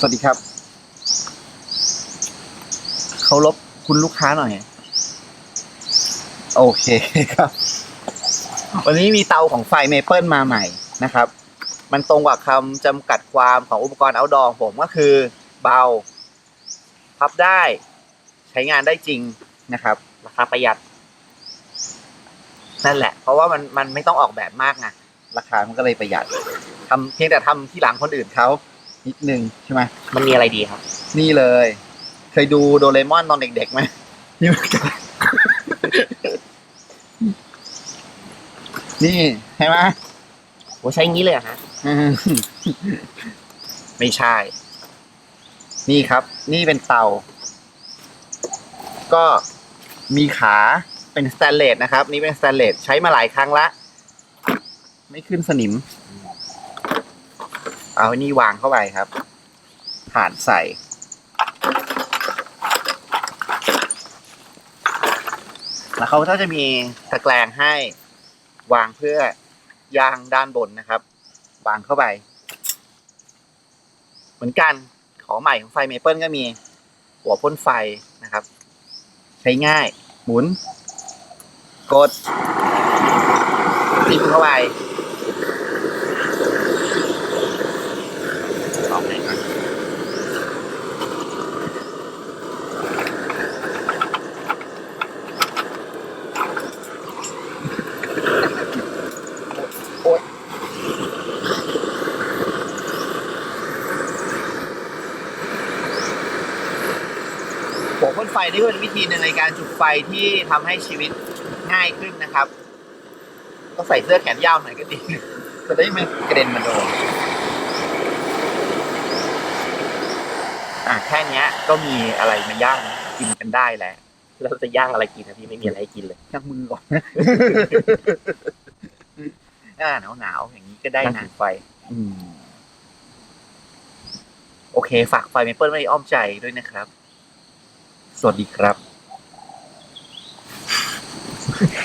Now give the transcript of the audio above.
สวัสดีครับเคารพคุณลูกค้าหน่อย โอเคครับ วันนี้มีเตาของไฟเมเปิลมาใหม่นะครับ มันตรงกับคำจำกัดความของอุปกรณ์ outdoor ของผมก็คือ เบา พับได้ ใช้งานได้จริงนะครับ ราคาประหยัด นั่นแหละ เพราะว่ามันมันไม่ต้องออกแบบมากไงราคามันก็เลยประหยัดทำเพียงแต่ทำที่หลังคนอื่นเขา นิดนึงใช่ไหมมันมีอะไรดีครับ นี่เลย เคยดูโดเรมอนตอนเด็กๆไหมนี่มันก็นี่ใช่ไหมโหใช้อย่างนี้เลยเหรอฮะอืมไม่ใช่ นี่ครับ นี่เป็นเตา ก็มีขาเป็นสแตนเลสนะครับ นี่เป็นสแตนเลสใช้มาหลายครั้งละ ไม่ขึ้นสนิม เอานนี่วางเข้าไปครับ ผ่านใส่ แล้วเขาก็จะมีตะแกรงให้วางเพื่อย่างด้านบนนะครับ วางเข้าไป เหมือนกันของใหม่ของไฟเมเปิลก็มี หัวพ่นไฟนะครับ ใช้ง่าย หมุน กดจิ้มเข้าไปออกไหนก่อนโอ๊ย หัวพ่นไฟนี่ก็เป็นวิธีหนึ่งในการจุดไฟที่ทำให้ชีวิตง่ายขึ้นนะครับต้องใส่เสื้อแขนยาวหน่อยก็ดีจะได้ไม่กระเด็นมาโดนอะแค่เนี้ยก็มีอะไรมาย่างกินกันได้แล้วเราจะย่างอะไรกินนะพี่ไม่มีอะไรให้กินเลยย่างมือก่อนอ่าหนาวหนาวๆอย่างนี้ก็ได้นั่งนะผิงไฟอืมโอเค ฝากไฟเมเปิลไว้ในอ้อมใจด้วยนะครับ สวัสดีครับ